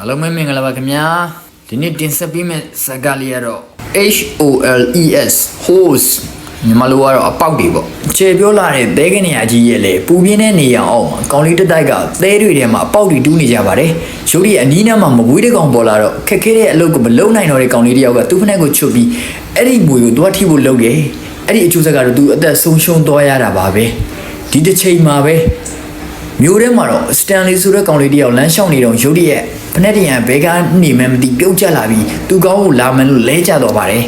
အားလုံးပဲမင်္ဂလာပါခင်ဗျာဒီနေ့တင်ဆက်ပေးမယ့်စကားလေးကတော့ H O L E S hose မြန်မာလိုကတော့အပေါက်တွေပေါ့ခြေပြောလာတဲ့သဲကနေရာကြီးရဲ့လေပူပြင်းတဲ့နေရာအောင်မှာကောင်လေးတစ်တိုက်ကသဲတွေထဲမှာအပေါက်တွေတူးနေကြပါတယ်ရုပ်ရည်အနီးနားမှာမကွေးတဲ့ကောင်ပေါ်လာတော့ခက်ခဲတဲ့အလုပ်ကိုမလုပ်နိုင်တော့တဲ့ကောင်လေးတစ်ယောက်ကသူ့ဖက်ကိုချွတ်ပြီးအဲ့ဒီမွေကိုသွားထိဖို့လုပ်တယ်အဲ့ဒီအကျိုးဆက်ကတော့သူအသက်ဆုံးရှုံးသွားရတာပါပဲဒီတစ်ချိန်မှာပဲမျိုးထဲမှာတော့စတန်လီဆိုတဲ့ကောင်လေးတယောက်လမ်းလျှောက်နေတော့ရုတ်တရက် ဖက်နဲ့တရံဘဲကနေမှမသိပြုတ်ကျလာပြီးသူကောင်းကိုလာမယ်လို့လဲကျတော့ပါတယ်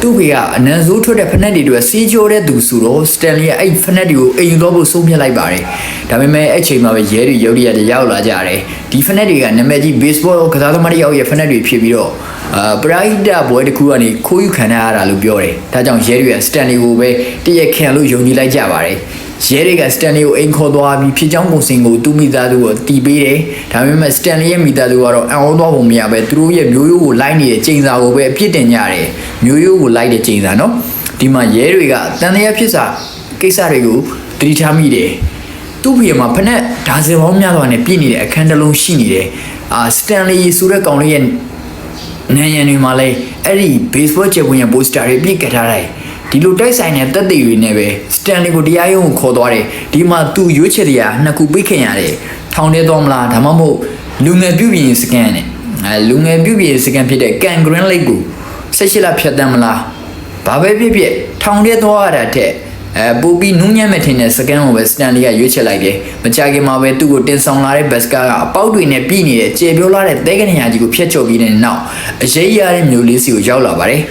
သူ့ဖေကအနန်ဆိုးထွက်တဲ့ဖက်နဲ့တွေအတွက်စီးကြောတဲ့သူဆိုတော့စတန်လီကအဲ့ဖက်နဲ့တွေကိုအိမ်ယူတော့ဖို့ဆုံးဖြတ်လိုက်ပါတယ်ဒါပေမဲ့အဲ့ချိန်မှာပဲရဲတွေရုတ်တရက်တရောက်လာကြတယ်ဒီဖက်နဲ့တွေကနာမည်ကြီး baseball ကစားသမားတယောက်ရဲ့ဖက်နဲ့တွေဖြစ်ပြီးတော့အာပရိုက်တာဘွဲတစ်ခုကနေခိုးယူခံရတာလို့ပြောတယ်ဒါကြောင့်ရဲတွေကစတန်လီကိုပဲတရက်ခံလို့ယုံကြည်လိုက်ကြပါတယ် ရဲတွေကစတန်လီကိုအိမ်ခေါ်သွားပြီးဖြစ်ချောင်းပုံစံကိုသူ့မိသားစုကိုတီးပေးတယ်။ဒါပေမဲ့စတန်လီရဲ့မိသားစုကတော့အံ့ဩသွားပုံမရပဲသူတို့ရဲ့မျိုးရိုးကိုလိုက်နေတဲ့ချိန်စာကိုပဲအပြစ်တင်ကြတယ်။မျိုးရိုးကိုလိုက်တဲ့ချိန်စာနော်။ဒီမှာရဲတွေကတန်တရားဖြစ်စာကိစ္စတွေကိုတတိထားမိတယ်။သူ့ဖေမှာဖက်နဲ့ဒါဇင်ပေါင်းများစွာနဲ့ပြည့်နေတဲ့အခန်းတစ်လုံးရှိနေတယ်။အာစတန်လီဆိုတဲ့ကောင်လေးရဲ့နန်းရံတွေမှာလည်းအဲ့ဒီ baseball ချက်ပွင့်ရဲ့ poster တွေပြည့်ကတ်ထားတယ် ဒီလိုတိုက်ဆိုင်တဲ့တက်သေးတွေနဲ့ပဲစတန်လီကိုတရားရုံးကိုခေါ်သွားတယ်ဒီမှာသူရွေးချယ်တရားနှစ်ခုပိတ်ခင်ရတယ်ထောင်ထဲသွားမလားဒါမှမဟုတ်လူငယ်ပြုပြင်စကန်နဲ့အဲလူငယ်ပြုပြင်စကန်ဖြစ်တဲ့ကန်ဂရင်းလိတ်ကိုဆက်ရှိလာဖြတ်တမ်းမလားဘာပဲဖြစ်ဖြစ်ထောင်ထဲသွားရတာတဲ့အဲပူပြီးနူးညံ့မဲ့ထင်တဲ့စကန်ကိုပဲစတန်လီကရွေးချယ်လိုက်တယ်မကြခင်မှာပဲသူ့ကိုတင်ဆောင်လာတဲ့ဘတ်စကာကအပေါက်တွေနဲ့ပြည်နေတဲ့ကျေပြောလာတဲ့သဲကနေရာကြီးကိုဖျက်ချော်ပြီးတဲ့နောက်အရေးရတဲ့မျိုးလေးစီကိုရောက်လာပါတယ်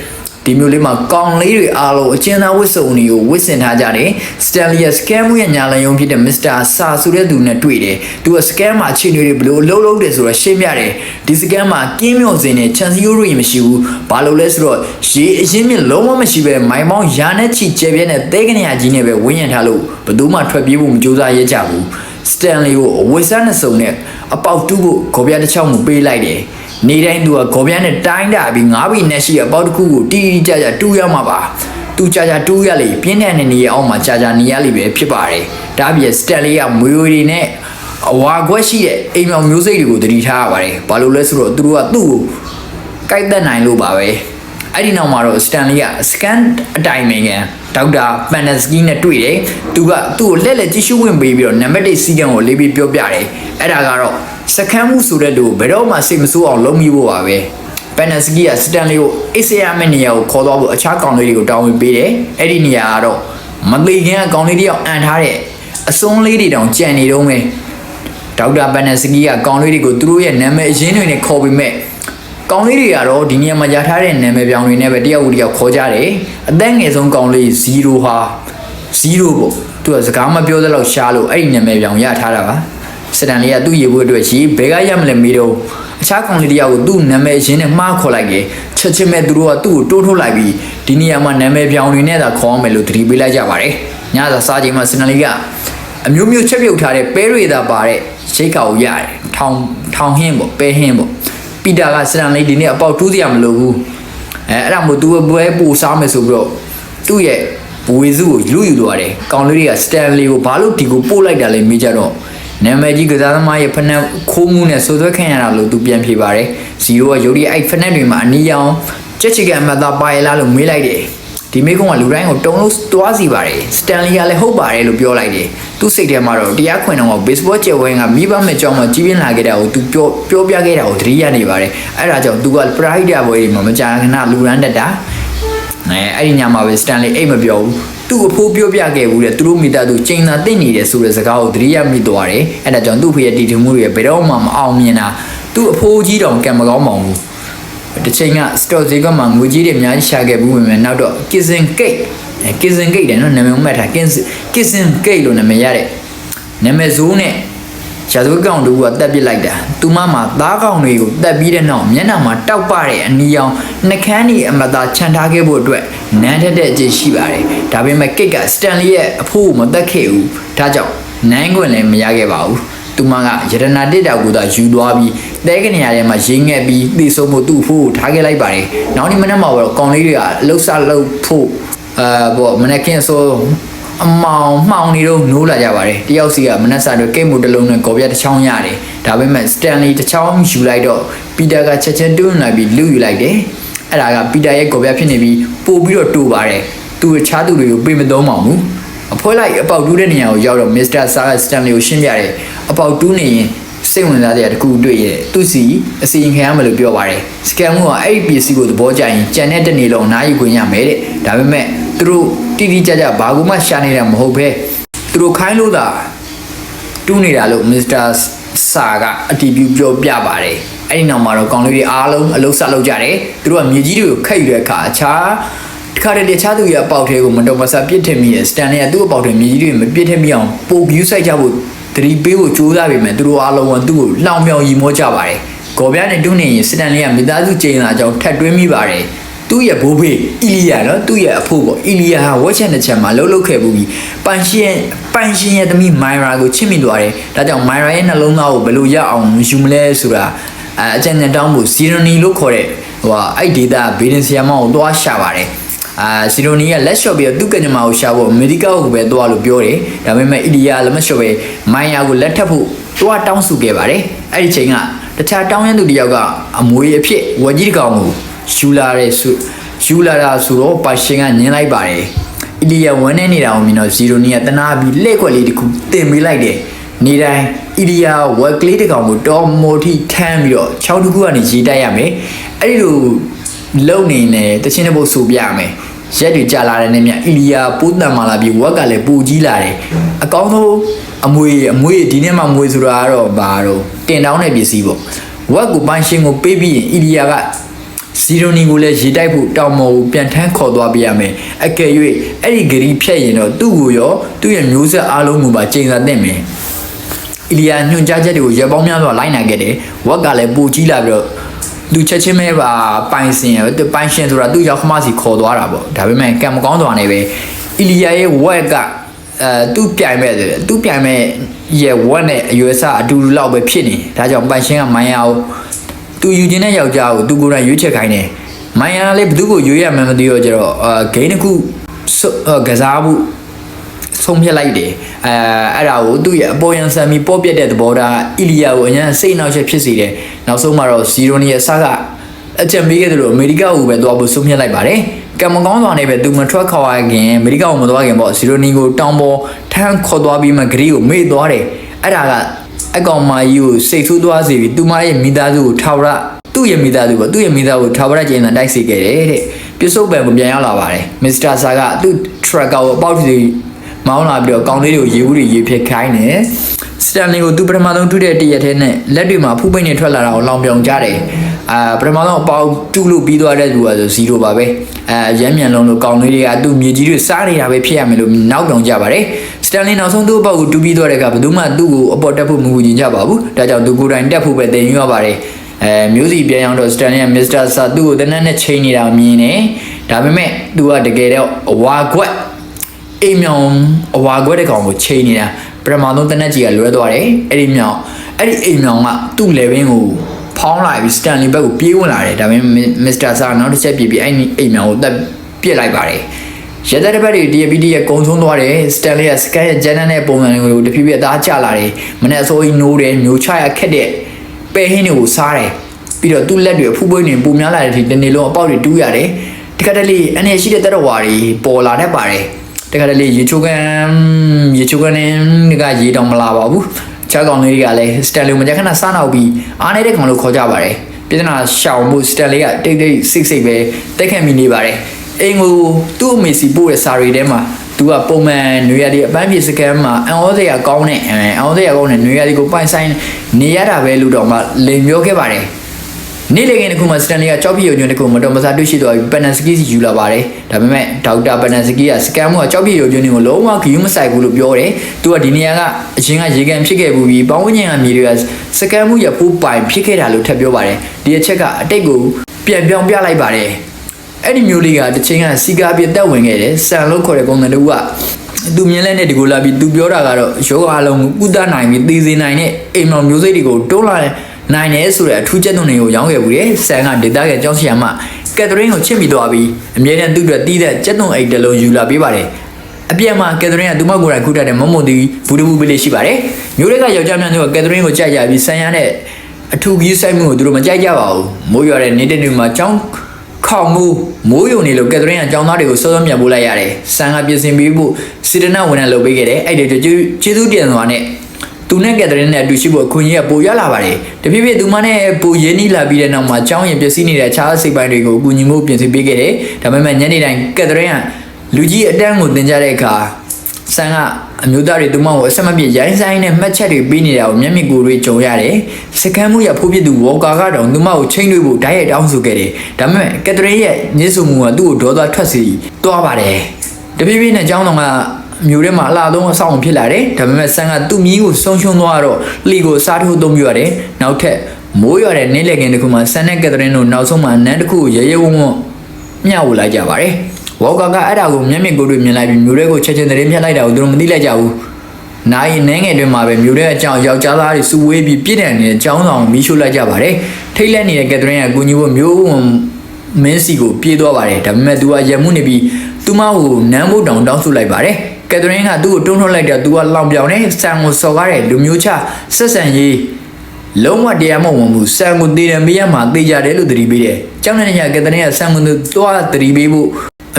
ဒီမျိုးလေးမှာကောင်လေးတွေအားလုံးအကျဉ်းသားဝစ်စုံတွေကိုဝစ်စင်ထားကြတယ်စတန်လီရဲ့စကမ်မှုရဲ့ညာလန်ယုံဖြစ်တဲ့မစ္စတာဆာဆိုတဲ့သူနဲ့တွေ့တယ်သူကစကမ်မှာအခြေအနေတွေဘယ်လိုအလုပ်လုပ်တယ်ဆိုတော့ရှင်းပြတယ်ဒီစကမ်မှာကင်းမြော်စင်နဲ့ချန်စီယိုတွေမရှိဘူးဘာလို့လဲဆိုတော့ရေအရင်မြင့်လုံးဝမရှိပဲမိုင်မောင်းရာနဲ့ချီကျဲပြဲနဲ့သဲကနေရာကြီးနဲ့ပဲဝင်းရံထားလို့ဘယ်သူမှထွက်ပြေးဖို့မကြိုးစားရဲကြဘူးစတန်လီကိုအဝိစားနဲ့စုံနဲ့အပေါက်တူးဖို့ခေါ်ပြတစ်ချောင်းကိုပေးလိုက်တယ် နေတိုင်းသူကခေါ်ပြနဲ့တိုင်းတာပြီးငါးဘီနဲ့ရှိတဲ့အပေါက်တစ်ခုကိုတီးတီးကြကြတူးရမှာပါသူကြာကြာတူးရလေပြင်းတဲ့နေရအောင်မှာကြာကြာနေရလိမ့်ပဲဖြစ်ပါတယ်ဒါအပြင်စတန်လီကမွေတွေနဲ့အဝါခွက်ရှိတဲ့အိမ်မြောင်မျိုးစိတ်တွေကိုတတိထားရပါတယ်ဘာလို့လဲဆိုတော့သူတို့ကသူ့ကိုကိုက်သက်နိုင်လို့ပါပဲအဲ့ဒီနောက်မှာတော့စတန်လီကစကန်အတိုင်းမင်ကန်ဒေါက်တာပန်နစကီနဲ့တွေ့တယ်သူကသူ့ကိုလက်လက်ကြည့်ရှုဝင်ပေးပြီးတော့နံပါတ်1စီကံကိုလေးပြီးပြောပြတယ်အဲ့ဒါကတော့ စကမ်းမှုဆိုတဲ့လူကိုဘယ်တော့မှစိတ်မဆိုးအောင်လုပ်မိဖို့ပါပဲပန်နစကီကစတန်လီကိုအေးစရာမယ့်နေရာကိုခေါ်သွားဖို့အခြားကောင်လေးတွေကိုတောင်းဝင်ပေးတယ်အဲ့ဒီနေရာကတော့မသေးခင်ကကောင်လေးတယောက်အန်ထားတဲ့အစွန်းလေးတွေတောင်ကြံနေတော့မယ်ဒေါက်တာပန်နစကီကကောင်လေးတွေကိုသူတို့ရဲ့နာမည်အရင်းတွေနဲ့ခေါ်ပြီးမဲ့ကောင်လေးတွေကတော့ဒီနေရာမှာရထားတဲ့နာမည်ပြောင်တွေနဲ့ပဲတယောက်ကိုတယောက်ခေါ်ကြတယ်အသက်ငယ်ဆုံးကောင်လေး0ဟာ0ပေါ့သူကစကားမပြောသလောက်ရှားလို့အဲ့ဒီနာမည်ပြောင်ရထားတာပါ စတန်လေးကသူ့ရေဖို့အတွက်ရှိဘယ်ကရမလဲမေးတော့အခြားကောင်လေးတယောက်ကိုသူ့နာမည်အရင်းနဲ့မှားခေါ်လိုက်တယ်ချက်ချင်းပဲသူတို့ကသူ့ကိုတိုးထုတ်လိုက်ပြီးဒီနေရာမှာနာမည်ပြောင်တွေနဲ့သာခေါ်အောင်မယ်လို့သတိပေးလိုက်ကြပါတယ်ညသာစားချိန်မှာစတန်လေးကအမျိုးမျိုးချက်ပြုတ်ထားတဲ့ပဲတွေသာပါတဲ့ရိတ်ကာကိုရတယ်ထောင်ထောင်ဟင်းပေါ့ပဲဟင်းပေါ့ပီတာကစတန်လေးဒီနေ့အပေါက်တူးစရာမလိုဘူးအဲအဲ့ဒါမို့သူပွဲပူစားမယ်ဆိုပြီးတော့သူ့ရဲ့ဘဝေစုကိုလူယူသွားတယ်ကောင်လေးတွေကစတန်လီကိုဘာလို့ဒီကိုပို့လိုက်တာလဲမေးကြတော့ နာမည်ကြီးကစားသမားရဲ့ဖနက်ခိုးမှုနဲ့ဆိုသွဲခံရတာလို့သူပြန်ဖြေပါတယ်ဇီရိုကယုတ်ဒီအဲ့ဖနက်တွေမှာအနီးအောင်ချက်ချီကအမတ်သားပါရလားလို့မေးလိုက်တယ်ဒီမေကုန်းကလူတိုင်းကိုတုံလို့တွားစီပါတယ်စတန်လီကလည်းဟုတ်ပါတယ်လို့ပြောလိုက်တယ်သူစိတ်ထဲမှာတော့တရားခွင်တော့ဘေ့စ်ဘောကျယ်ဝဲကမိဘမဲ့ကြောင်းမှာကြီးပြင်းလာခဲ့တာကိုသူပြောပြောပြခဲ့တာကိုသတိရနေပါတယ်အဲ့ဒါကြောင့်သူကပရိုက်တာဘွဲတွေမှာမကြာခဏလူရန်တက်တာအဲအဲ့ဒီညမှာပဲစတန်လီအိတ်မပြောဘူး သူ့အဖိုးပြောပြခဲ့ဘူးတဲ့သူတို့မိသားစုချိန်သာတင့်နေတယ်ဆိုတဲ့စကားကိုသတိရမိသွားတယ်အဲ့ဒါကြောင့်သူ့ဖေရဲ့တည်ထူမှုတွေဘယ်တော့မှမအောင်မြင်တာသူ့အဖိုးကြီးတောင်ကံမကောင်းပါဘူးတစ်ချိန်ကစတော့ဈေးကမှငွေကြီးတွေအများကြီးရှာခဲ့ဘူးပဲနောက်တော့ Kissing Cake အဲ Kissing Cake တယ်နော်နာမည်မှတ်ထား Kissing Kissing Cake လို့နာမည်ရတဲ့နာမည်ဇိုးနဲ့ ရှာသူကောင်တူကတက်ပစ်လိုက်တာသူမမှာသားကောင်တွေကိုတက်ပြီးတဲ့နောက်မျက်နှာမှာတောက်ပတဲ့အနီရောင်နှကန်းကြီးအမသာခြံထားခဲ့ဖို့အတွက်နန်းထက်တဲ့အကျင့်ရှိပါတယ်ဒါပေမဲ့ကိတ်ကစတန်လီရဲ့အဖိုးကိုမတက်ခဲ့ဘူးဒါကြောင့်နန်းခွင့်လည်းမရခဲ့ပါဘူးသူမကရတနာတစ်တာကိုသာယူသွားပြီးတဲကနေရာထဲမှာရိမ့်ငက်ပြီးသိဆုံးမှုသူ့ဖို့ထားခဲ့လိုက်ပါတယ်။နောက်နေ့မနေ့မှာတော့ကောင်လေးတွေကလှုပ်ဆလှုပ်ဖို့အာပေါ့မနေ့ကင်းဆို အမောင်မှောင်နေတော့နိုးလာကြပါတယ်။တယောက်စီကမနေ့စာတော့ကိတ်မှုတစ်လုံးနဲ့ကော်ပြတစ်ချောင်းရတယ်။ဒါဒါပေမဲ့ Stanley တစ်ချောင်းယူလိုက်တော့ Peter ကချက်ချင်းတွန်းလာပြီးလူယူလိုက်တယ်အဲ့ဒါက Peter ရဲ့ကော်ပြဖြစ်နေပြီးပို့ပြီးတော့တူပါတယ်သူတခြားသူတွေကိုပေးမသုံးပါဘူးအဖွဲလိုက်အပေါက်တူးတဲ့နေရာကိုရောက်တော့ Mr. Sarah Stanley ကိုရှင်းပြတယ်အပေါက်တူးနေရင်စိတ်ဝင်စားတဲ့အတကူတွေ့ရဲ့သူစီအစီရင်ခံရမယ်လို့ပြောပါတယ်စကန်မှုကအဲ့ဒီပစ္စည်းကိုသဘောကျရင်ကြံတဲ့တစ်နေ့လုံးနားယူခွင့်ရမယ်တဲ့ဒါပေမဲ့ သူတို့တိတိကျကျဘာကူမှရှာနေတာမဟုတ်ပဲသူတို့ခိုင်းလို့သာတူးနေတာလို့ Mr. စာကအတီးပြပြောပြပါတယ်အဲ့ဒီနောက်မှာတော့ကောင်လေးတွေအားလုံးအလုံးစလုပ်ကြတယ်သူတို့ကမြေကြီးတွေကိုခတ်ယူတဲ့အခါအခြားတခါတလေခြားသူရဲ့အပေါက်ထဲကိုမတော်မဆပြစ်ထင်မိတယ်စတန်လေးကသူ့အပေါက်ထဲမြေကြီးတွေမပြစ်ထင်မိအောင်ပို့ပြီးဆိုင်ကြဖို့တတိပေးဖို့ကြိုးစားပေမဲ့သူတို့အားလုံးကသူ့ကိုလောင်မြောင်ရီမောကြပါတယ်ဂော်ပြားနဲ့တွန်းနေရင်စတန်လေးကမိသားစုကျင်းလာကြောင်းထပ်တွင်းမိပါတယ် သူ့ရဲ့ဘိုးဘေးအီလီယာနော်သူ့ရဲ့အဖိုးပေါ့အီလီယာဟာဝက်ချက်နှစ်ချက်မှာလှုပ်လှုပ်ခဲ့ဘူးပြီးပန်ရှင်ပန်ရှင်ရဲ့သမီးမိုင်ရာကိုချစ်မိသွားတယ်ဒါကြောင့်မိုင်ရာရဲ့နှလုံးသားကိုဘယ်လိုရအောင်ယူမလဲဆိုတာအဲအကြံဉာဏ်တောင်းဖို့စီရနီလို့ခေါ်တဲ့ဟိုဟာအဲ့ဒေတာဘေဒင်ဆီယာမောင်ကိုတွားရှာပါတယ်အာစီရိုနီကလက်လျှော့ပြီးတော့သူ့ကညမာကိုရှာဖို့အမေရိကကိုပဲတွားလို့ပြောတယ်ဒါပေမဲ့အီလီယာလက်မလျှော့ပဲမိုင်ယာကိုလက်ထပ်ဖို့တွားတောင်းဆိုခဲ့ပါတယ်အဲ့ဒီချိန်ကတခြားတောင်းရန်သူတစ်ယောက်ကအမွေအဖြစ်ဝကြီးတစ်ကောင်ကို ယူလာတဲ့ဆုယူလာတာဆိုတော့ပါရှင်ကညင်းလိုက်ပါတယ်အီလီယာဝန်းနေနေတာကိုမြင်တော့ဇီရိုနီကတနာပြီးလက်ခွက်လေးတစ်ခုတင်ပေးလိုက်တယ်နေတိုင်းအီလီယာဝက်ကလေးတစ်ကောင်ကိုတော်မိုတီထမ်းပြီးတော့6တစ်ခုကနေရေးတိုက်ရမယ်အဲ့ဒီလိုလုံနေနေတချင်းတဲ့ဘုတ်ဆူပြရမယ်ရက်တွေကြာလာတဲ့နေ့မြအီလီယာပိုးတန်မာလာပြီးဝက်ကလည်းပူကြီးလာတယ်အကောင်းဆုံးအမွေအမွေဒီနေ့မှမွေဆိုတာကတော့ဘာတော့တင်တောင်းတဲ့ပစ္စည်းပေါ့ဝက်ကိုပန်းရှင်ကိုပေးပြီးရင်အီလီယာက စီရိုနီကိုလည်းရေတိုက်ဖို့တောင်မော်ကိုပြန်ထမ်းခေါ်သွားပေးရမယ်အကယ်၍အဲ့ဒီဂရီဖြတ်ရင်တော့သူ့ကိုရောသူ့ရဲ့မျိုးဆက်အားလုံးကိုပါချိန်စာတင်မယ်အီလီယာညွှန်ကြားချက်တွေကိုရပ်ပေါင်းများစွာလိုက်နိုင်ခဲ့တယ်ဝက်ကလည်းပူကြီးလာပြီးတော့သူချက်ချင်းပဲပါပိုင်စင်ရသူပိုင်ရှင်ဆိုတာသူ့ရောက်ခမစီခေါ်သွားတာပေါ့ဒါပေမဲ့ကံမကောင်းသွားနေပဲအီလီယာရဲ့ဝက်ကအဲသူ့ပြိုင်မဲ့တယ်သူ့ပြိုင်မဲ့ရဲ့ဝက်နဲ့အရွယ်စအတူတူလောက်ပဲဖြစ်နေဒါကြောင့်ပိုင်ရှင်ကမိုင်းရအောင် သူယူခြင်းတဲ့ယောက်ျားကိုသူကိုယ်တိုင်ရွေးချယ်ခိုင်းတယ်မိုင်းရလည်းဘသူ့ကိုရွေးရမှန်းမသိတော့ကြတော့အာဂိမ်းတစ်ခုစွအာကစားမှုဆုံးဖြတ်လိုက်တယ်အဲအဲ့ဒါကိုသူ့ရဲ့အပေါ်ယံဆန်မီပေါ်ပြက်တဲ့သဘောထားအီလီယာကိုအញ្ញစိတ်နှောက်ချက်ဖြစ်စေတယ်နောက်ဆုံးမှာတော့ဇီရိုနီရဲ့ဆကအကြံပေးခဲ့တယ်လို့အမေရိကကိုပဲသွားဖို့ဆုံးဖြတ်လိုက်ပါတယ်ကံမကောင်းစွာနဲ့ပဲသူမထွက်ခွာခင်အမေရိကကိုမသွားခင်ပေါ့ဇီရိုနီကိုတောင်ပေါ်ထမ်းခေါ်သွားပြီးမှဂရီကိုမေ့သွားတယ်အဲ့ဒါက အကောင်မကြီးကိုစိတ်ဆိုးသွားစေပြီးသူမရဲ့မိသားစုကိုထာဝရသူ့ရဲ့မိသားစုပေါ့သူ့ရဲ့မိသားစုကိုထာဝရကျင်းတာတိုက်စေခဲ့တယ်တဲ့ပြစ္ဆုတ်ပံကိုပြန်ရောက်လာပါတယ်မစ္စတာဆာကသူ့ tracker ကိုအပေါက်စီမောင်းလာပြီးတော့ကောင်းလေးတွေကိုရေဘူးတွေရေဖြစ်ခိုင်းတယ်စတန်လီကိုသူပထမဆုံးထုတဲ့တရက်ထဲနဲ့လက်တွေမှာဖူးပိတ်နေထွက်လာတာကိုလောင်ပြောင်ကြတယ်အာပထမဆုံးအပေါက်တူလို့ပြီးသွားတဲ့လူကဆို0ပါပဲအာရမ်းမြန်လုံးလို့ကောင်းလေးတွေကသူ့မြေကြီးတွေစားနေတာပဲဖြစ်ရမယ်လို့နောက်ပြောင်ကြပါတယ် စတန်လီနောက်ဆုံးသူ့အပေါက်ကိုတူပြီးသွားတဲ့အခါဘယ်သူမှသူ့ကိုအပေါ်တက်ဖို့မကူညီကြပါဘူးဒါကြောင့်သူကိုယ်တိုင်တက်ဖို့ပဲတင်ယူရပါတယ်အဲမျိုးစီပြန်အောင်တော့စတန်လီကမစ္စတာဆာသူ့ကိုတနက်နဲ့ချိန်နေတာမြင်နေဒါပေမဲ့သူကတကယ်တော့အဝါခွက်အိမ်မြောင်အဝါခွက်တဲ့ကောင်ကိုချိန်နေတာပထမဆုံးတနက်ကြီးကလွဲသွားတယ်အဲ့ဒီမြောင်အဲ့ဒီအိမ်မြောင်ကသူ့ level ကိုဖောင်းလာပြီးစတန်လီဘက်ကိုပြေးဝင်လာတယ်ဒါပေမဲ့မစ္စတာဆာနောက်တစ်ချက်ပြေးပြီးအဲ့ဒီအိမ်မြောင်ကိုတက်ပြစ်လိုက်ပါတယ် ရတဲ့တစ်ပတ်တွေ DPD ရဲ့ကုံဆုံးသွားတယ်စတန်လီကစကန်ရဲ့ဂျန်နန်ရဲ့ပုံစံတွေကိုတဖြည်းဖြည်းအသားကျလာတယ်မနေ့အစိုးရနိုးတယ်မျိုးချရခက်တဲ့ပဲဟင်းတွေကိုစားတယ်ပြီးတော့သူ့လက်တွေအဖူးပွေးနေပူများလာတဲ့အထိတနေ့လုံးအပေါက်တွေတူးရတယ်တခါတလေအနေရှိတဲ့တက်တော်ဝါတွေပေါ်လာတတ်ပါတယ်တခါတလေရေချိုးကန်ရေချိုးကန်ကရေတောင်မလာပါဘူးချောက်ကောင်လေးတွေကလည်းစတန်လီမကြခဏစားနောက်ပြီးအားနေတဲ့ကောင်လို့ခေါ်ကြပါတယ်ပြဿနာရှောင်မှုစတန်လီကတိတ်တိတ်စိတ်စိတ်ပဲတက်ခတ်မိနေပါတယ် အိမ်ကိုသူ့အမေစီပို့တဲ့စာရီထဲမှာသူကပုံမှန်နွေရည်အပန်းပြေစကန်မှာအန်ဩစရာကောင်းတဲ့အန်ဩစရာကောင်းတဲ့နွေရည်ကိုပိုင်ဆိုင်နေရတာပဲလို့တော့မှလိန်ပြောခဲ့ပါတယ်နေ့လည်ခင်းတစ်ခုမှာစတန်လီကကြောက်ပြရုံညွန်းတစ်ခုမတော်မဆတွေ့ရှိသွားပြီးပန်နန်စကီစီယူလာပါတယ်ဒါပေမဲ့ဒေါက်တာပန်နန်စကီကစကန်မှုကကြောက်ပြရုံညွန်းတွေကိုလုံးဝဂရုမစိုက်ဘူးလို့ပြောတယ်သူကဒီနေရာကအရင်ကရေကန်ဖြစ်ခဲ့ဘူးပြီးပေါင်းဝန်းကျင်ကမြေတွေကစကန်မှုရပိုးပိုင်ဖြစ်ခဲ့တာလို့ထပ်ပြောပါတယ်ဒီအချက်ကအတိတ်ကိုပြန်ပြောင်းပြလိုက်ပါတယ် အဲ့ဒီမျိုးလေးကတစ်ချိန်ကစီကာပြတ်တက်ဝင်ခဲ့တယ်ဆန်လို့ခေါ်တဲ့ပုံစံတူကသူမြင်လဲနဲ့ဒီကိုလာပြီးသူပြောတာကတော့ယောဂအလုံးကိုကုသနိုင်ပြီးသိစေနိုင်တဲ့အိမ်မောင်မျိုးစိတ်တွေကိုတွန်းလာနိုင်တယ်ဆိုတဲ့အထူးချက်သွင်းတွေကိုရောင်းခဲ့ဘူးတယ်ဆန်ကဒေတာရဲ့ကြောင်းဆရာမကက်သရင်းကိုချစ်မိသွားပြီးအမြဲတမ်းသူ့အတွက်တီးတဲ့ချက်သွင်းအိတ်တစ်လုံးယူလာပေးပါတယ်အပြန်မှာကက်သရင်းကသူမကိုယ်တိုင်ခုတက်တဲ့မုံမုံတီဘူဒူဘူပလေးရှိပါတယ်မျိုးတွေကယောက်ျားများတို့ကကက်သရင်းကိုကြိုက်ကြပြီးဆန်ရတဲ့အထူးကြီးဆိုင်မှုကိုသူတို့မကြိုက်ကြပါဘူးမိုးရွာတဲ့နေတဲ့နေ့မှာចောင်း ခေါင်မှုမိုးယုံနေလို့ကက်သရင်းကចောင်းသားတွေကိုစောစောမြန်ပို့လိုက်ရတယ်ဆန်ကပြင်ဆင်ပြီးဖို့စီတနာဝန်ထမ်းလုပ်ပေးခဲ့တယ်အဲ့ဒီတော့ကျေးဇူးတင်စွာနဲ့သူနဲ့ကက်သရင်းနဲ့အတူရှိဖို့အခွင့်အရေးကပိုရလာပါတယ်။တဖြည်းဖြည်းသူမနဲ့ပိုရင်းနှီးလာပြီးတဲ့နောက်မှာအကြောင်းရင်ပျက်စီးနေတဲ့အခြားစိတ်ပိုင်းတွေကိုအကူအညီမှုပြင်ဆင်ပေးခဲ့တယ်။ဒါပေမဲ့ညနေတိုင်းကက်သရင်းကလူကြီးအတန်းကိုတင်ကြတဲ့အခါဆန်က အမျိုးသားတွေသူမကိုအဆက်မပြတ်ရိုင်းဆိုင်နဲ့မှတ်ချက်တွေပေးနေတာကိုမျက်မြင်ကိုယ်တွေကြုံရတယ်။စကန်မှုရဖိုးပြသူဝေါ်ကာကတော့သူမကိုချိန်တွေဖို့ဓာတ်ရိုက်တောင်းဆိုခဲ့တယ်။ဒါပေမဲ့ကက်သရင်းရဲ့ညှစ်ဆုံမှုကသူ့ကိုဒေါသထွက်စေသွားပါတယ်။တဖြည်းဖြည်းနဲ့အကြောင်းတော်ကမျိုးထဲမှာအလားဆုံးအဆောင်ဖြစ်လာတယ်ဒါပေမဲ့ဆန်ကသူ့မြီးကိုဆုံးရှုံးသွားတော့လီကိုစားထိုးသုံးပြရတယ်နောက်ထပ်မိုးရွာတဲ့နေ့လည်ခင်းတစ်ခုမှာဆန်နဲ့ကက်သရင်းတို့နောက်ဆုံးမှာနန်းတစ်ခုကိုရဲရဲဝံ့ဝံ့မျှဝေလိုက်ကြပါတယ် ဝေါကာကအဲ့ဒါကိုမျက်မြင်ကိုယ်တွေ့မြင်လိုက်ပြီးမျိုးတွေကိုချက်ချင်းသတင်းဖြတ်လိုက်တာကိုသူတို့မသိလိုက်ကြဘူးနိုင်နန်းငယ်တွင်မှာပဲမျိုးတဲ့အကြောင်းယောက်ျားသားတွေစုဝေးပြီးပြည့်တယ်နေတဲ့အကြောင်းဆောင်မီးရှို့လိုက်ကြပါတယ်ထိတ်လက်နေတဲ့ကက်သရင်းကကူညီဖို့မျိုးဝံမင်းစီကိုပြေးသွားပါတယ်ဒါပေမဲ့သူကရမှုနေပြီးသူမကိုနမ်းဖို့တောင်တောင်းဆိုလိုက်ပါတယ်ကက်သရင်းကသူ့ကိုတွန်းထွက်လိုက်တော့သူကလောင်ပြောင်နေဆန်ကိုစော်ကားတဲ့လူမျိုးချဆက်ဆံရေးလုံးဝတရားမဝင်ဘူးဆန်ကိုတည်တယ်မေးရမှာသိကြတယ်လို့သတိပေးတယ်။ကျောင်းတဲ့ညကက်သရင်းကဆန်ကိုသူသွားသတိပေးဖို့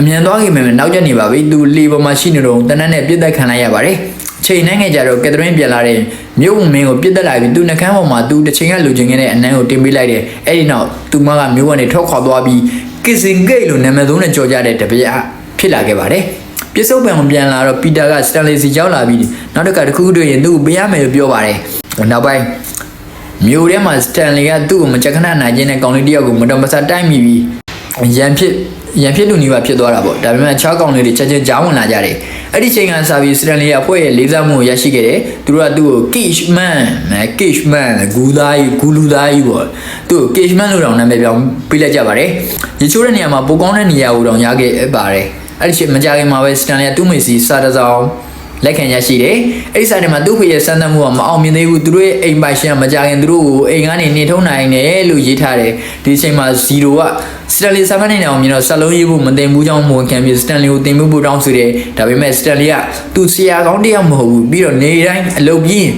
အမြန်သွားခဲ့မယ်နောက်ကျနေပါပြီ။သူလေပေါ်မှာရှိနေတော့တနက်နဲ့ပြစ်တက်ခံလိုက်ရပါတယ်။ချိန်နိုင်ခဲ့ကြတော့ကက်သရင်းပြန်လာတဲ့မြို့ဝင်မင်းကိုပြစ်တက်လိုက်ပြီးသူနှကန်းပေါ်မှာသူတစ်ချိန်ကလူချင်းခဲ့တဲ့အနမ်းကိုတင်ပေးလိုက်တယ်။အဲ့ဒီနောက်သူမကမြို့ကနေထွက်ခွာသွားပြီးကစ်စင်ဂိတ်လို့နာမည်သုံးနဲ့ကြော်ကြတဲ့တပည့်ဖြစ်လာခဲ့ပါတယ်။ပြစ္ဆုတ်ပံကိုပြန်လာတော့ပီတာကစတန်လေစီရောက်လာပြီးနောက်တစ်ခါတစ်ခုခုတွေ့ရင်သူ့ကိုပေးရမယ်လို့ပြောပါတယ်။နောက်ပိုင်းမြို့ထဲမှာစတန်လီကသူ့ကိုမကြက်ခဏနိုင်ခြင်းနဲ့ကောင်လေးတစ်ယောက်ကိုမတော်မဆတိုက်မိပြီးရန်ဖြစ် ရန်ဖြစ်လူနီးပါဖြစ်သွားတာပေါ့။ဒါပေမဲ့အခြားကောင်လေးတွေချက်ချင်းကြားဝင်လာကြတယ်။အဲ့ဒီချိန်ကစပြီးစတန်လီကအဖွဲ့ရဲ့လေးစားမှုကိုရရှိခဲ့တယ်။သူတို့ကသူ့ကို Kishman အဲ Kishman ဂူသားကြီးဂူလူသားကြီးပေါ့။သူ့ကို Kishman လို့တောင်နာမည်ပြောင်းပေးလိုက်ကြပါတယ်။ရေချိုးတဲ့နေရာမှာပိုကောင်းတဲ့နေရာကိုတောင်ရခဲ့ပါတယ်။အဲ့ဒီချိန်မကြခင်မှာပဲစတန်လီကသူ့မိစီစာတစောင်းလက်ခံရရှိတယ်။အဲ့ဒီစာထဲမှာသူ့ဖေရဲ့စမ်းသပ်မှုကမအောင်မြင်သေးဘူး။သူတို့ရဲ့အိမ်ပိုင်ရှင်ကမကြခင်သူတို့ကိုအိမ်ကနေနေထုံးနိုင်တယ်လို့ရေးထားတယ်။ဒီချိန်မှာ0က စတန်လီစာမနေနေအောင်မြင်တော့စလုံးရေးဖို့မတင်ဘူးကြောင်းဝန်ခံပြီးစတန်လီကိုတင်မှုဖို့တောင်းဆိုတယ်။ဒါပေမဲ့စတန်လီကသူဆရာကောင်းတစ်ယောက်မဟုတ်ဘူး။ပြီးတော့နေတိုင်းအလုပ်ပြီးရင်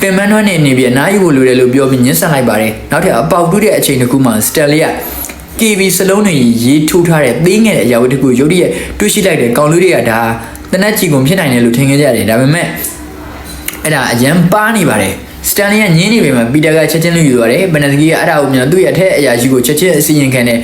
ပင်မနှွမ်းနေနေပြီးအနားယူဖို့လိုတယ်လို့ပြောပြီးညှင်းဆန်လိုက်ပါတယ်။နောက်ထပ်အပေါက်တူးတဲ့အချိန်တစ်ခုမှာစတန်လီက KV စလုံးတွေရေးထိုးထားတဲ့သေးငယ်တဲ့အရာဝတ္ထုကိုရုတ်တရက်တွေ့ရှိလိုက်တဲ့ကောင်လေးတွေကဒါတနက်ချီကုန်ဖြစ်နိုင်တယ်လို့ထင်ခဲ့ကြတယ်ဒါပေမဲ့အဲ့ဒါအရန်ပါနေပါတယ် စတန်လီကညင်းနေပေမဲ့ပီတာကချက်ချင်းလူယူသွားတယ်ဘန်နစကီကအဲ့ဒါကိုမြန်သူ့ရဲ့အထက်အရာရှိကိုချက်ချင်းအစီရင်ခံတဲ့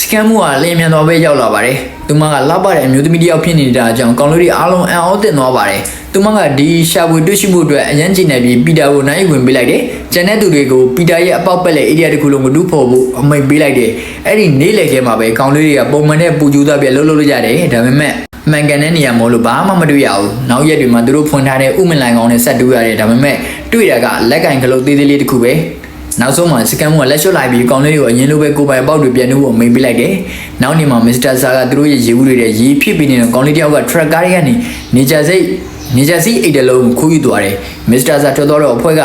စကန်မှုကလင်းမြန်သွားပဲရောက်လာပါတယ်သူမကလောက်ပါတဲ့အမျိုးသမီးတစ်ယောက်ဖြစ်နေတာကြောင့်ကောင်လေးတွေအားလုံးအံ့ဩတင်သွားပါတယ်သူမကဒီရှာဖွေတွေ့ရှိမှုအတွက်အရန်ကျင်နေပြီးပီတာကိုနိုင်ဝင်ပေးလိုက်တယ်။ကျန်တဲ့သူတွေကိုပီတာရဲ့အပေါက်ပက်လက် area တစ်ခုလုံးကိုတူးဖော်ဖို့အမိန့်ပေးလိုက်တယ်။အဲ့ဒီနေ့လေခဲမှာပဲကောင်လေးတွေကပုံမှန်နဲ့ပူကျူးသားပြလှုပ်လှုပ်လို့ရတယ်။ဒါပေမဲ့မှန်ကန်တဲ့နေရာမို့လို့ဘာမှမတွေ့ရဘူး။နောက်ရက်တွေမှာသူတို့ဖွင့်ထားတဲ့ဥမင်လိုင်ကောင်နဲ့ဆက်တူးရတယ်။ဒါပေမဲ့ တွေ့တာကလက်ကင်ကလေးသေးသေးလေးတစ်ခုပဲ။နောက်ဆုံးမှာစကန်မကလက်လျှော့လိုက်ပြီးကောင်လေးတွေကိုအရင်လိုပဲကိုပိုင်ပေါက်တွေပြန်နှုတ်ဖို့အမိန့်ပေးလိုက်တယ်။နောက်နေ့မှာမစ္စတာဆာကသူတို့ရဲ့ရေဘူးတွေတဲ့ရေဖြစ်ပြီးနေတဲ့ကောင်လေးတယောက်ကထရက်ကားတွေကနေနေကြစိတ်နေကြစီအိတ်တလုံးခိုးယူသွားတယ်မစ္စတာဆာထွက်တော့အဖွဲ့က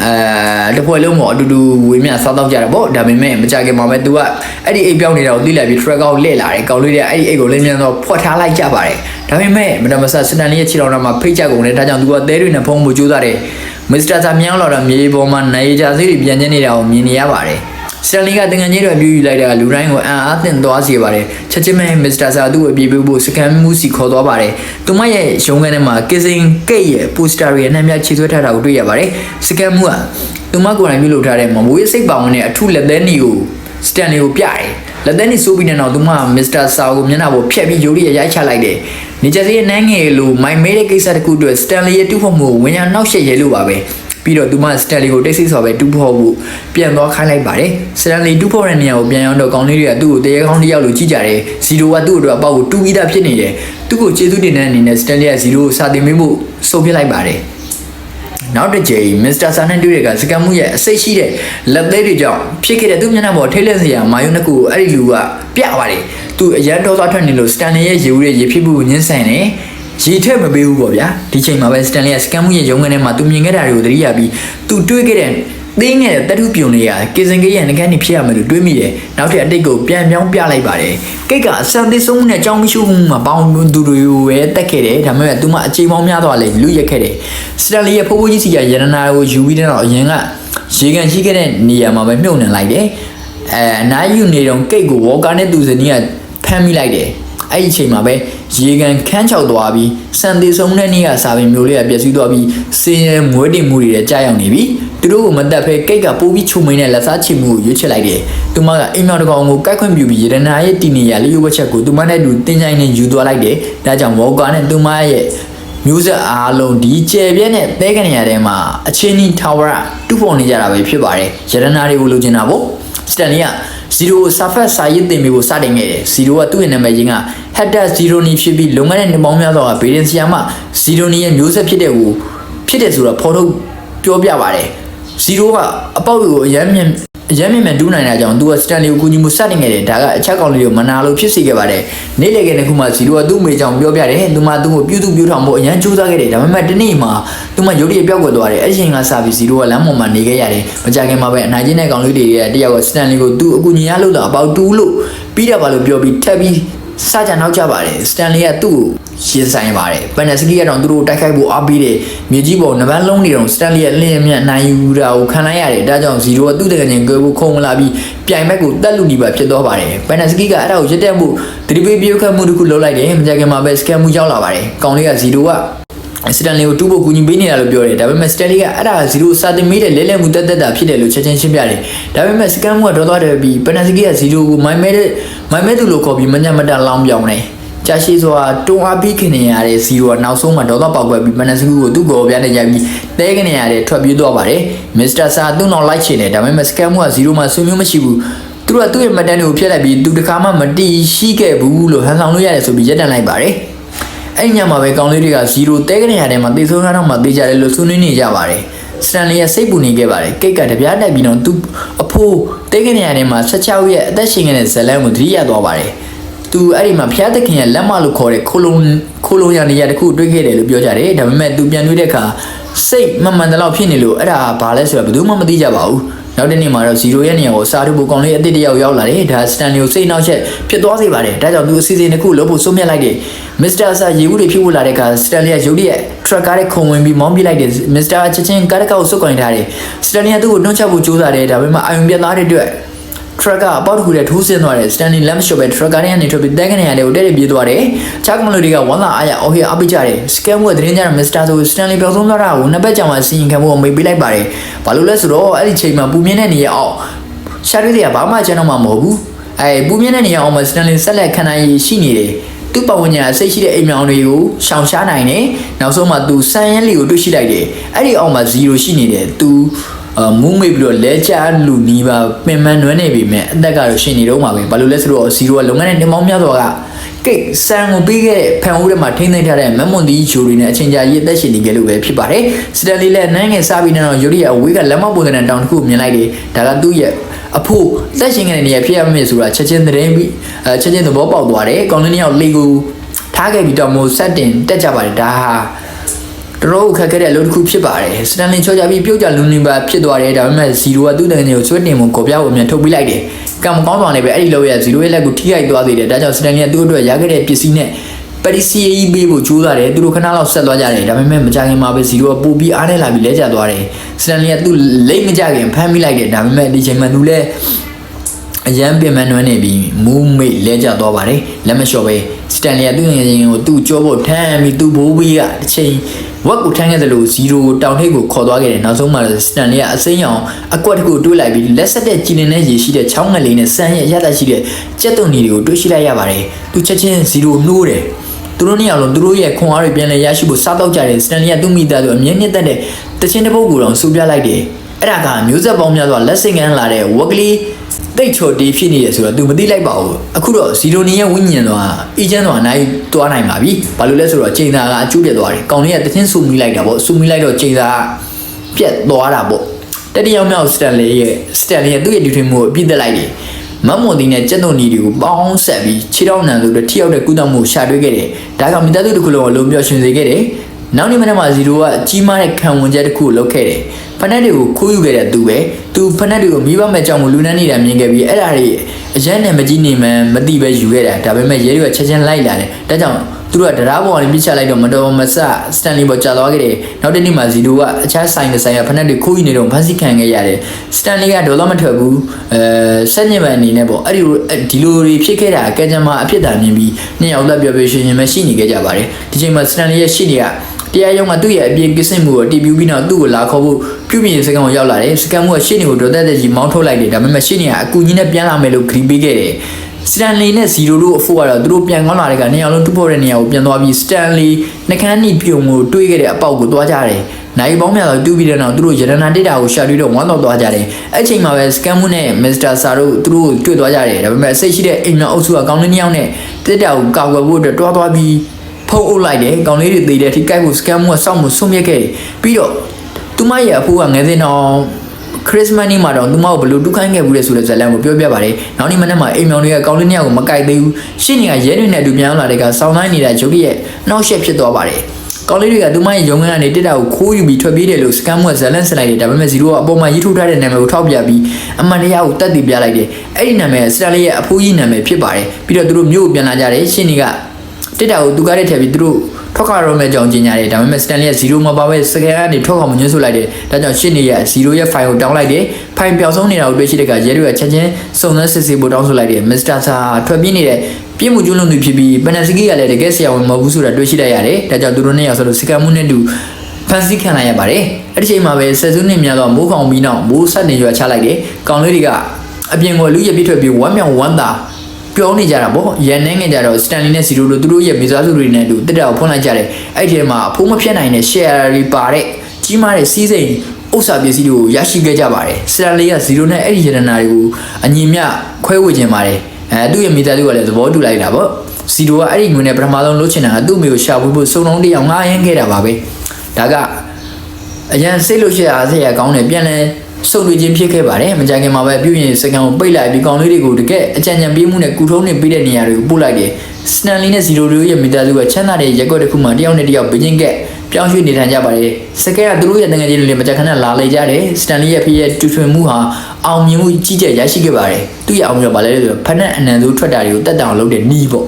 အဲတပွဲလုံးပေါ့အတူတူဝေမျှစားတော့ကြတာပေါ့ဒါပေမဲ့မကြခင်မှာပဲ तू ကအဲ့ဒီအိတ်ပြောင်းနေတာကိုသိလိုက်ပြီး track ကိုလှည့်လာတယ်ကောင်လေးတွေကအဲ့ဒီအိတ်ကိုလင်းမြန်တော့ဖွက်ထားလိုက်ကြပါတယ်ဒါပေမဲ့မတမဆစတန်လေးရဲ့ခြေတော်နာမှာဖိတ်ချက်ကုန်တယ်ဒါကြောင့် तू ကသဲတွေနဲ့ဖုံးမှုကြိုးစားတယ် မစ္စတာဆာမြောင်းလာတော့မြေပေါ်မှာနိုင်ကြစီးတွေပြန်ကျင်းနေတာကိုမြင်နေရပါတယ်စတန်လီကတငန်ကြီးတွေပြူယူလိုက်တာလူတိုင်းကိုအံ့အားသင့်သွားစေပါတယ်ချက်ချင်းပဲမစ္စတာဆာသူ့ကိုအပြေပေးဖို့စကန်မှုစီခေါ်သွားပါတယ်သူမရဲ့ရုံးခန်းထဲမှာကစ်စင်ကိတ်ရဲ့ပိုစတာတွေနဲ့နှမ်းမြချီဆွဲထားတာကိုတွေ့ရပါတယ်စကန်မှုကသူမကိုယ်တိုင်ပြုလုပ်ထားတဲ့မမိုးရေးစိတ်ပါဝင်တဲ့အထူးလက်သေးနီကိုစတန်လီကိုပြတယ် လက်သေးနီဆိုးပြီးတဲ့နောက်သူမကမစ္စတာဆာကိုမျက်နှာပေါ်ဖျက်ပြီးယိုရီရိုက်ချလိုက်တယ်နေကြစီရဲ့နန်းငယ်လိုမိုင်မဲတဲ့ကိစ္စတခုအတွက်စတန်လီရဲ့တူဖို့မှုကိုဝင်ရနောက်ရှက်ရဲလို့ပါပဲပြီးတော့သူမစတန်လီကိုတိတ်ဆိတ်စွာပဲတူဖို့ဖို့ပြန်သွားခိုင်းလိုက်ပါတယ်စတန်လီတူဖို့တဲ့နေရာကိုပြန်ရောက်တော့ကောင်းလေးတွေကသူ့ကိုတရေကောင်းတစ်ယောက်လိုကြည့်ကြတယ်ဇီရိုကသူ့အတွက်အပေါက်ကိုတူပြီးသားဖြစ်နေတယ်သူ့ကိုကျေးဇူးတင်တဲ့အနေနဲ့စတန်လီကဇီရိုကိုစာတင်ပေးဖို့ဆုံးဖြတ်လိုက်ပါတယ် နောက်တစ်ကြိမ်မစ္စတာဆာနဲ့တွေ့တဲ့ကစကမ်မှုရဲ့အစိတ်ရှိတဲ့လက်သေးတွေကြောင့်ဖြစ်ခဲ့တဲ့သူ့မျက်နှာပေါ်ထိတ်လန့်စရာမာယုံနှစ်ခုကိုအဲ့ဒီလူကပြပါတယ်သူအရန်တော်သွားထွက်နေလို့စတန်လီရဲ့ရေဦးရဲ့ရေဖြစ်မှုကိုညှင်းဆန်တယ်ရေထက်မပေးဘူးပေါ့ဗျာဒီချိန်မှာပဲစတန်လီကစကန်မှုရဲ့ရုံးခန်းထဲမှာသူမြင်ခဲ့တာတွေကိုသတိရပြီးသူတွေးခဲ့တဲ့ သင်းငယ်တဲ့တထုပြုံလေးကကေစင်ကေးရဲ့ငကန်းနေဖြစ်ရမယ်လို့တွေးမိတယ်နောက်ထပ်အတိတ်ကိုပြန်ပြောင်းပြလိုက်ပါတယ်ကိတ်ကအဆန်သေးဆုံးမှုနဲ့အကြောင်းမရှိမှုမှာပေါင်းသူတွေကိုပဲတက်ခဲ့တယ်ဒါပေမဲ့သူမအချိန်ပေါင်းများသွားလဲလူရက်ခဲ့တယ်စတန်လီရဲ့ဖိုးဖိုးကြီးစီကရတနာကိုယူပြီးတော့အရင်ကရေကန်ရှိခဲ့တဲ့နေရာမှာပဲမြုပ်နှံလိုက်တယ်အဲအနားယူနေတော့ကိတ်ကိုဝေါ်ကာနဲ့သူစနီးကဖမ်းမိလိုက်တယ်အဲ့ဒီအချိန်မှာပဲရေကန်ခန်းချောက်သွားပြီးစံသေးဆုံးတဲ့နေ့ကစာပင်မျိုးလေးကပျက်စီးသွားပြီးစင်းရဲမွေးတင်မှုတွေလည်းကြာရောက်နေပြီ သူတို့ကိုမတက်ဖဲကိတ်ကပိုးပြီးချုံမိန်တဲ့လက်စားချီမှုကိုရွေးချယ်လိုက်တယ်သူမကအိမ်မြောင်တစ်ကောင်ကိုကိုက်ခွင့်ပြုပြီးရတနာရဲ့တီနေရလေးရုပ်ဝက်ချက်ကိုသူမနဲ့တူတင်းချိုင်းနဲ့ယူသွားလိုက်တယ်ဒါကြောင့်ဝေါကာနဲ့သူမရဲ့မျိုးဆက်အားလုံးဒီကျယ်ပြဲတဲ့တဲကနေရတဲ့မှာအချင်းကြီးထာဝရတူပေါ်နေကြတာပဲဖြစ်ပါတယ်ရတနာတွေကိုလိုချင်တာပေါ့စတန်လီက0စာဖတ်စာရေးတင်မျိုးကိုစတင်ခဲ့တယ်0ကသူ့ရဲ့နာမည်ချင်းက header 0နီဖြစ်ပြီးလွန်ခဲ့တဲ့နှစ်ပေါင်းများစွာကဘေဒင်ဆီယာမ0နီရဲ့မျိုးဆက်ဖြစ်တဲ့ကိုဖြစ်တယ်ဆိုတော့ဖော်ထုတ်ပြောပြပါတယ် 0ကအပေါက်ကိုအရမ်းမြင်အရမ်းမြင်မြန်တူးနိုင်တာကြောင့်သူကစတန်လီကိုကူညီမှုစတင်ခဲ့တယ်ဒါကအချက်ကောင်လေးကိုမနာလို့ဖြစ်စေခဲ့ပါတယ်နေ့လည်ကနေ့ခုမှ0ကသူ့အမေကြောင့်ပြောပြတယ်သူမှသူ့ကိုပြုစုပြုထောင်ဖို့အရန်ကြိုးစားခဲ့တယ်ဒါပေမဲ့ဒီနေ့မှာသူမှရုပ်ရည်ပြောက်ကွယ်သွားတယ်အဲ့ဒီချိန်ကစပြီး0ကလမ်းပေါ်မှာနေခဲ့ရတယ်မကြခင်မှာပဲအနိုင်ကျင့်တဲ့ကောင်လေးတွေရဲ့တယောက်ကစတန်လီကိုသူ့အကူညီရလို့တော့အပေါက်တူးလို့ပြီးတော့ပါလို့ပြောပြီးထပ်ပြီးစကြနောက်ကြပါတယ်စတန်လီကသူ့ကို ရင်ဆိုင်ပါတယ်ပန်နက်စကီကတော့သူတို့တိုက်ခိုက်ဖို့အားပေးတယ်မြေကြီးပေါ်နဗန်းလုံးနေတော့စတန်လီရဲ့လင်းအမြတ်နိုင်ယူတာကိုခံလိုက်ရတယ်ဒါကြောင့်0ကသူ့တကယ်ချင်းကိုကိုခုံလာပြီးပြိုင်ဘက်ကိုတက်လူနေပါဖြစ်သွားပါတယ်ပန်နက်စကီကအဲ့ဒါကိုရတက်မှုဒရီပေးပြုတ်ခတ်မှုတစ်ခုလုပ်လိုက်တယ်မကြခင်မှာပဲစကန်မှုရောက်လာပါတယ်ကောင်လေးက0ကစတန်လီကိုတူဖို့ကူညီပေးနေတာလို့ပြောတယ်ဒါပေမဲ့စတန်လီကအဲ့ဒါဇီရိုစာတင်မေးတဲ့လဲလဲမှုတက်တက်တာဖြစ်တယ်လို့ချက်ချင်းရှင်းပြတယ်ဒါပေမဲ့စကန်မှုကတော့သွားတယ်ပြီးပန်နက်စကီကဇီရိုကိုမိုင်မဲတဲ့မိုင်မဲသူလို့ခေါ်ပြီးမညံ့မတလောင်းပြောင်းတယ် ကြာရှိစွာတွန်းအားပြီးခင်နေရတဲ့ဇီရိုကနောက်ဆုံးမှာဒေါသပေါက်ကွယ်ပြီးမနက်စကူကိုသူ့ကိုယ်ပြနဲ့ရိုက်ပြီးတဲခင်နေရတဲ့ထွက်ပြေးသွားပါတယ်မစ္စတာဆာသူ့နောက်လိုက်ချင်တယ်ဒါပေမဲ့စကန်မှုကဇီရိုမှာဆွေးမျိုးမရှိဘူးသူတို့ကသူ့ရဲ့မတန်းတွေကိုဖျက်လိုက်ပြီးသူတခါမှမတီးရှိခဲ့ဘူးလို့ဟန်ဆောင်လို့ရတယ်ဆိုပြီးရက်တန်လိုက်ပါတယ်အဲ့ညမှာပဲကောင်းလေးတွေက0တဲကနေရတဲ့မှာတေဆုံးထားတော့မှတေးကြတယ်လို့ဆွေးနွေးနေကြပါတယ်စတန်လီရဲ့စိတ်ပူနေခဲ့ပါတယ်ကိတ်ကတပြားတက်ပြီးတော့သူ့အဖိုးတဲကနေရတဲ့မှာ16ရက်အသက်ရှင်နေတဲ့ဇလန်ကိုသတိရသွားပါတယ် သူအဲ့ဒီမှာဖျားသခင်ရဲ့လက်မလို့ခေါ်တဲ့ခိုလုံခိုလုံရနေရတခုတွေ့ခဲ့တယ်လို့ပြောကြတယ်ဒါပေမဲ့သူပြန်တွေ့တဲ့အခါစိတ်မမှန်တလောက်ဖြစ်နေလို့အဲ့ဒါဘာလဲဆိုတော့ဘယ်သူမှမသိကြပါဘူးနောက်တစ်နေ့မှာတော့0ရဲ့နေရာကိုစာထုတ်ဖို့ကောင်းလေးအစ်စ်တယောက်ရောက်လာတယ်ဒါစတန်လီကိုစိတ်နှောက်ချက်ဖြစ်သွားစေပါတယ်ဒါကြောင့်သူအစီအစဉ်တစ်ခုလုပ်ဖို့ဆုံးဖြတ်လိုက်တယ်မစ္စတာဆာရေဘူးတွေဖြစ်ဖို့လာတဲ့အခါစတန်လီကရုပ်ရဲ့ truck ကားနဲ့ခုံဝင်ပြီးမောင်းပြလိုက်တယ်မစ္စတာချက်ချင်းကားတစ်ကောက်စုပ်ကိုင်ထားတယ်စတန်လီကသူ့ကိုနှုတ်ချက်ဖို့ကြိုးစားတယ်ဒါပေမဲ့အာယုံပြတ်သားတဲ့အတွက် truck ကအပေါက်တစ်ခုနဲ့ထိုးဆင်းသွားတယ် Stanley Lamb Shop ပဲ truck ကနေကနေထွက်ပြီးတဲကနေရတယ်ကိုတဲ့ပြေးသွားတယ်ချာကမလို့တွေကဝမ်းသာအားရအော်ဟေအပိကြတယ် scam ကသတင်းကြတဲ့ Mr. ဆို Stanley ပြောဆုံးသွားတာကိုနှစ်ပတ်ကြာမှစီရင်ခံဖို့မိတ်ပေးလိုက်ပါတယ်ဘာလို့လဲဆိုတော့အဲ့ဒီချိန်မှာပူမြင့်တဲ့နေရအောင်ရှာရီတွေကဘာမှကျွန်တော်မှမဟုတ်ဘူးအဲပူမြင့်တဲ့နေရအောင်မှာ Stanley ဆက်လက်ခံနိုင်ရရှိနေတယ်သူ့ပဝဉ္ဇာစိတ်ရှိတဲ့အိမ်မြောင်တွေကိုရှောင်ရှားနိုင်တယ်နောက်ဆုံးမှသူစံရန်လီကိုတွေ့ရှိလိုက်တယ်အဲ့ဒီအောက်မှာ0ရှိနေတယ်သူအ မူးမိတ်ပြီးတော့လဲချလူနီးပါပင်မနွမ်းနေပြီမဲ့အသက်ကတော့ရှင်နေတော့မှာပဲဘာလို့လဲဆိုတော့0ကလုံငန်းတဲ့နှမောင်းများစွာကကိတ်ဆန်ကိုပြီးခဲ့တဲ့ဖန်ဦးထဲမှာထိမ့်သိမ်းထားတဲ့မမွန်ဒီဂျိုရီနဲ့အချင်းကြာရေးအသက်ရှင်နေကြလို့ပဲဖြစ်ပါတယ်စတန်လီလည်းနိုင်ငယ်စားပြီးတော့ယူရီအဝေးကလက်မပုံစံနဲ့တောင်တစ်ခုမြင်လိုက်တယ်ဒါကသူ့ရဲ့အဖို့သက်ရှင်နေတဲ့နေရာဖြစ်ရမယ်ဆိုတာချက်ချင်းသတင်းပြီးအဲချက်ချင်းသဘောပေါက်သွားတယ်ကောင်လေးနှစ်ယောက်လေကိုထားခဲ့ပြီးတော့မို့ဆက်တင်တက်ကြပါတယ်ဒါဟာ တော်တော်ခက်ခဲတဲ့အလုပ်တစ်ခုဖြစ်ပါတယ်စတန်လင်ချောကြပြီးပြုတ်ကြလူနေပါဖြစ်သွားတယ်ဒါပေမဲ့0ကသူ့တန်ငယ်ကိုဆွဲတင်မှုကိုပြဖို့အမြန်ထုတ်ပေးလိုက်တယ်ကံမကောင်းသွားနေပဲအဲ့ဒီလောက်ရ0ရဲ့လက်ကိုထိခိုက်သွားသေးတယ်ဒါကြောင့်စတန်လင်ကသူ့အတွက်ရခဲ့တဲ့ပစ္စည်းနဲ့ပရိစီရေးပေးဖို့ကြိုးစားတယ်သူတို့ခဏလောက်ဆက်သွားကြတယ်ဒါပေမဲ့မကြခင်မှာပဲ0ကပို့ပြီးအားနဲ့လာပြီးလဲကျသွားတယ်စတန်လင်ကသူ့လိတ်မကြခင်ဖမ်းမိလိုက်တယ်ဒါပေမဲ့ဒီချိန်မှာသူလည်းအရန်ပြင်မနွမ်းနေပြီးမူးမိတ်လဲကျသွားပါတယ်လက်မလျှော့ပဲ စတန်လီကသူ့ငယ်ချင်းကိုသူ့ကြောဖို့ထမ်းပြီးသူ့ဘိုးဘီးကတစ်ချိန်ဝက်ကိုထမ်းခဲ့တယ်လို့0တောင်ထိပ်ကိုခေါ်သွားခဲ့တယ်နောက်ဆုံးမှာစတန်လီကအစိမ်းရောင်အကွက်တစ်ခုတွေးလိုက်ပြီးလက်ဆက်တဲ့ကြည်လင်တဲ့ရေရှိတဲ့ချောင်းငယ်လေးနဲ့စမ်းရဲ့ရတတ်ရှိတဲ့ကြက်တုံကြီးတွေကိုတွေးရှိလိုက်ရပါတယ်သူချက်ချင်း0နှိုးတယ်သူတို့နှစ်ယောက်လုံးသူတို့ရဲ့ခွန်အားတွေပြန်လဲရရှိဖို့စားတော့ကြတယ်စတန်လီကသူ့မိသားစုအမြင့်နှစ်သက်တဲ့တချင်းတစ်ပုတ်ကိုတော့စူပြလိုက်တယ်အဲ့ဒါကမျိုးဆက်ပေါင်းများစွာလက်စင်ကန်းလာတဲ့ဝက်ကလေး တိတ်ချော်တီးဖြစ်နေတယ်ဆိုတော့ तू မသိလိုက်ပါဘူးအခုတော့ဇီရိုနီရဲ့ဝိညာဉ်တော့အီချမ်းတော့နိုင်သွားနိုင်ပါပြီဘာလို့လဲဆိုတော့ချိန်သာကအကျိုးပြတ်သွားတယ်ကောင်လေးကတချင်းဆူမိလိုက်တာပေါ့ဆူမိလိုက်တော့ချိန်သာကပြတ်သွားတာပေါ့တတိယမြောက်စတန်လီရဲ့စတန်လီရဲ့သူ့ရဲ့ဒီထင်မှုကိုအပြစ်သက်လိုက်တယ်မတ်မွန်တီနဲ့ကျက်သွန်နီတွေကိုပေါင်းဆက်ပြီးခြေထောက်နံဆိုတဲ့ထိရောက်တဲ့ကုသမှုကိုရှာတွေ့ခဲ့တယ်ဒါကမိသားစုတစ်ခုလုံးကိုလုံးပြောရှင်စေခဲ့တယ် နောက်နေ့မနေ့မှာဇီရိုကကြီးမားတဲ့ခံဝန်ချက်တစ်ခုကိုလုပ်ခဲ့တယ်ဖနက်တွေကိုခိုးယူခဲ့တဲ့သူပဲသူဖနက်တွေကိုမိဘမဲ့ကြောင့်မလူနှမ်းနေတာမြင်ခဲ့ပြီးအဲ့ဒါတွေအရန်နဲ့မကြီးနေမှန်းမသိပဲယူခဲ့တာဒါပေမဲ့ရဲတွေကချက်ချင်းလိုက်လာတယ်ဒါကြောင့်သူတို့ကတရားပေါ်ကနေပြစ်ချလိုက်တော့မတော်မဆစတန်လီပေါ်ကြာသွားခဲ့တယ်နောက်တစ်နေ့မှာဇီရိုကအခြားဆိုင်တစ်ဆိုင်ကဖနက်တွေခိုးယူနေတော့ဖမ်းဆီးခံခဲ့ရတယ်စတန်လီကဒေါ်လာမထွက်ဘူးအဲဆက်ညစ်မဲ့အနေနဲ့ပေါ့အဲ့ဒီလိုဒီလိုတွေဖြစ်ခဲ့တာကဲကြမ်းမအဖြစ်တာမြင်ပြီးနှစ်ယောက်လက်ပြောပြောရှင်ရှင်ပဲရှိနေခဲ့ကြပါတယ်ဒီချိန်မှာစတန်လီရဲ့ရှိနေက တရားရုံးကသူ့ရဲ့အပြင်ကိစ္စမှုကိုတည်ပြပြီးတော့သူ့ကိုလာခေါ်ဖို့ပြုပြင်စကန်ကိုရောက်လာတယ်စကန်မှုကရှေ့နေကိုဒေါ်သက်သက်ကြီးမောင်းထုတ်လိုက်တယ်ဒါပေမဲ့ရှေ့နေကအကူကြီးနဲ့ပြန်လာမယ်လို့ဂရီးပေးခဲ့တယ်စတန်လီနဲ့ဇီရိုတို့အဖို့ကတော့သူတို့ပြန်ကောင်းလာတဲ့ကနေရာလုံးတူဖို့တဲ့နေရာကိုပြန်သွားပြီးစတန်လီနှကန်းနီပြုံကိုတွေးခဲ့တဲ့အပေါက်ကိုသွားကြတယ်နိုင်ပေါင်းများတော့တူပြီးတဲ့နောက်သူတို့ရတနာတေတာကိုရှာတွေ့တော့ဝမ်းတော့သွားကြတယ်အဲ့ချိန်မှာပဲစကန်မှုနဲ့မစ္စတာဆာတို့သူတို့တွေ့သွားကြတယ်ဒါပေမဲ့စိတ်ရှိတဲ့အိမ်မအုပ်စုကကောင်းတဲ့နှစ်ယောက်နဲ့တေတာကိုကာကွယ်ဖို့အတွက်တွားသွားပြီး ဖုံးအုပ်လိုက်တယ်ကောင်လေးတွေသေးတဲ့အထိကိုက်ဖို့စကန်မှုကစောင့်မှုဆွမြက်ခဲ့တယ်ပြီးတော့သူမရဲ့အဖိုးကငယ်စဉ်တော့ခရစ်စမတ်နေ့မှာတော့သူမကိုဘယ်လိုတူးခိုင်းခဲ့ဘူးလဲဆိုတဲ့ဇာတ်လမ်းကိုပြောပြပါတယ်နောက်နေ့မနေ့မှာအိမ်မောင်တွေကကောင်လေးနှစ်ယောက်ကိုမကိုက်သေးဘူးရှင်းနေကရဲတွေနဲ့အတူပြန်လာတဲ့ကစောင်းတိုင်းနေတာဂျိုဒီရဲ့နှောက်ရှက်ဖြစ်သွားပါတယ်ကောင်လေးတွေကသူမရဲ့ရုံငန်းကနေတစ်တာကိုခိုးယူပြီးထွက်ပြေးတယ်လို့စကန်မှုကဇာတ်လမ်းဆက်လိုက်တယ်ဒါပေမဲ့ဇီရိုကအပေါ်မှာရေးထိုးထားတဲ့နာမည်ကိုထောက်ပြပြီးအမှန်တရားကိုတတ်သိပြလိုက်တယ်အဲ့ဒီနာမည်ကစတန်လေးရဲ့အဖိုးကြီးနာမည်ဖြစ်ပါတယ်ပြီးတော့သူတို့မြို့ကိုပြန်လာကြတယ်ရှင်းနေက တစ်တာကိုသူကားတဲ့ထည့်ပြီးသူတို့ထွက်ခွာတော့မဲ့ကြောင်ကျင်ညာတယ်ဒါပေမဲ့ Stanley က0မပါပဲစကန်ကနေထွက်ခွာမညွှန်းဆိုလိုက်တယ်ဒါကြောင့်ရှစ်နေရ0ရဲ့ file ကိုတောင်းလိုက်တယ်ဖိုင်ပျောက်ဆုံးနေတာကိုတွေ့ရှိတဲ့ကရဲတွေကချက်ချင်းစုံစမ်းစစ်ဆေးဖို့တောင်းဆိုလိုက်တယ် Mr. Sa ထွက်ပြေးနေတဲ့ပြင်းမှုကျွလွန်သူဖြစ်ပြီးပနစီကီကလည်းတကယ်ဆရာဝန်မဟုတ်ဘူးဆိုတာတွေ့ရှိလိုက်ရတယ်ဒါကြောင့်သူတို့နှစ်ယောက်ဆိုလို့စကန်မှုနဲ့တူဖန်ဆီးခံလိုက်ရပါတယ်အဲ့ဒီချိန်မှာပဲဆက်စုနှစ်များတော့မိုးကောင်ပြီးနောက်မိုးဆက်နေရွာချလိုက်တယ်ကောင်လေးတွေကအပြင်ကိုလူရပြစ်ထွက်ပြီးဝမ်းမြောင်ဝမ်းသာ ပြောနေကြတာပေါ့ရန်နေငယ်ကြတော့စတန်လီနဲ့စီရိုတို့သူတို့ရဲ့မိသားစုတွေနဲ့အတူတက်တာကိုဖွင့်လိုက်ကြတယ်အဲ့ဒီထဲမှာအဖိုးမဖြတ်နိုင်တဲ့ share တွေပါတဲ့ကြီးမားတဲ့စီးစိမ်ဥစ္စာပစ္စည်းတွေကိုရရှိခဲ့ကြပါတယ်စတန်လီက0နဲ့အဲ့ဒီရတနာတွေကိုအညီမျှခွဲဝေခြင်းပါတယ်အဲသူ့ရဲ့မိသားစုကလည်းသဘောတူလိုက်တာပေါ့စီရိုကအဲ့ဒီငွေနဲ့ပထမဆုံးလုတ်ချင်တာကသူ့မိကိုရှာဖွေဖို့စုံလုံးတရားငားရမ်းခဲ့တာပါပဲဒါကအရန်စိတ်လို့ရှိရအားစရာကောင်းတယ်ပြန်လဲ စုံတွေ့ချင်းဖြစ်ခဲ့ပါတယ်မကြခင်မှာပဲပြုရင်စကန်ကိုပိတ်လိုက်ပြီးကောင်လေးတွေကိုတကယ်အကြံဉာဏ်ပေးမှုနဲ့ကူထုံးနေပေးတဲ့နေရာတွေကိုပို့လိုက်တယ်စတန်လီနဲ့ဇီရိုတို့ရဲ့မိသားစုကချမ်းသာတဲ့ရက်ွက်တစ်ခုမှတယောက်နဲ့တယောက်ဘင်းချင်းကက် ပြောင်းရွှေ့နေထိုင်ကြပါတယ်စကဲကသူတို့ရဲ့တငယ်ချင်းတွေလည်းမကြခဏလာလေကြတယ်စတန်လီရဲ့ဖေးရဲ့တူထွင်မှုဟာအောင်မြင်မှုကြီးကျယ်ရရှိခဲ့ပါတယ်သူ့ရဲ့အောင်မြင်ပါလဲဆိုတော့ဖက်နဲ့အနံသူထွက်တာတွေကိုတက်တောင်လုပ်တဲ့နီးပေါ့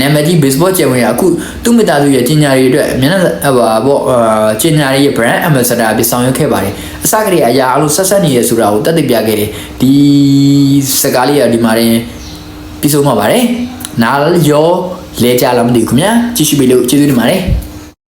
နာမည်ကြီး baseball ကျယ်ဝင်ရအခုသူ့မိသားစုရဲ့ကျင်ညာတွေအတွက်မျက်နှာဟပါပေါ့အာကျင်ညာတွေရဲ့ brand ambassador အဖြစ်ဆောင်ရွက်ခဲ့ပါတယ်အစကတည်းကအရာအလိုဆက်ဆက်နေရဆိုတာကိုတက်တည်ပြခဲ့တယ်ဒီစကားလေးကဒီမှာရင်ပြီးဆုံးမှာပါတယ်နားရောလဲကြလားမသိဘူးခင်ဗျာကြည့်ရှုပေးလို့ကျေးဇူးတင်ပါတယ်